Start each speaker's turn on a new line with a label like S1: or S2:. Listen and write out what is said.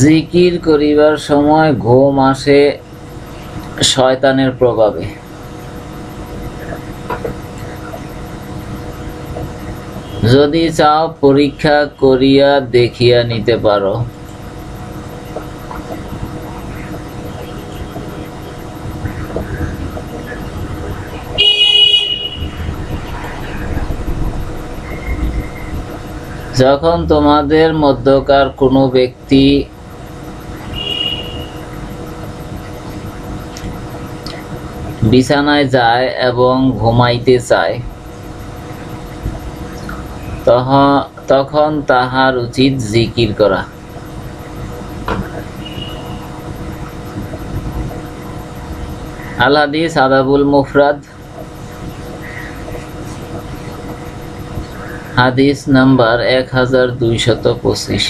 S1: জিকির করিবার সময় ঘুম আসে শয়তানের প্রভাবে। যদি চাও পরীক্ষা করিয়া দেখিয়া নিতে পারো। যখন তোমাদের মধ্যকার কোনো ব্যক্তি বিছানায় যায় এবং ঘুমাইতে চায়। তখন তাহার উচিত জিকির করা। আল হাদিস আদাবুল মুফরাদ। হাদিস নাম্বার এক হাজার দুইশত পঁচিশ।